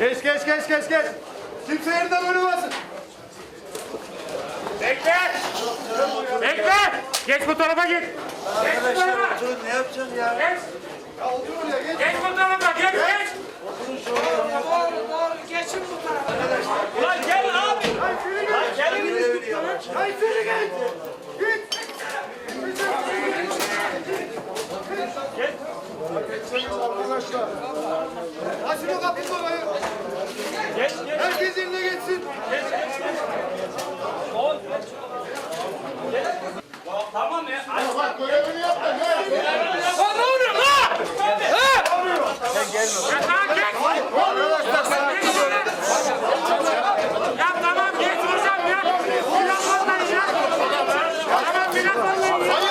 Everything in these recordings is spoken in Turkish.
geç geç geç. Kimse yerinden oynamasın. Bekle. Bekle. Geç bu tarafa git. Geç bu tarafa. Oturun ne yapacaksın ya? Geç. Ya otur oraya geç. Geç bu tarafa. Geç geç. Ulan gel abi. Hayır sürü geç. Hayır sürü geç. Git. Arkadaşlar. Açın o kapıyı orayı. Geç geç. Herkes yerine geçsin. Tamam ya. Ay, Bak görevini yap da ne? Lan ne oluyor lan? Ha? Ya tamam geç. Ya tamam geç hocam ya. Biraz onları ya. Tamam biraz onları ya.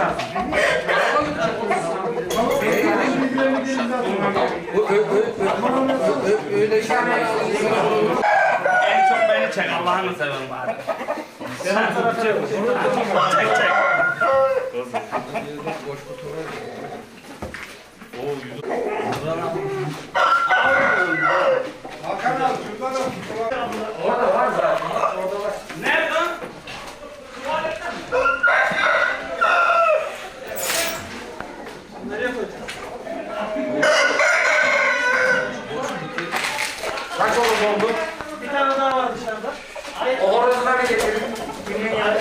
abi. En çok beni çek Allah'ını seversen bari. Çek çek. Nerede? Kaç horoz oldu? Bir tane daha var dışarıda. O horozuna bir getirin. Dinleyin yani.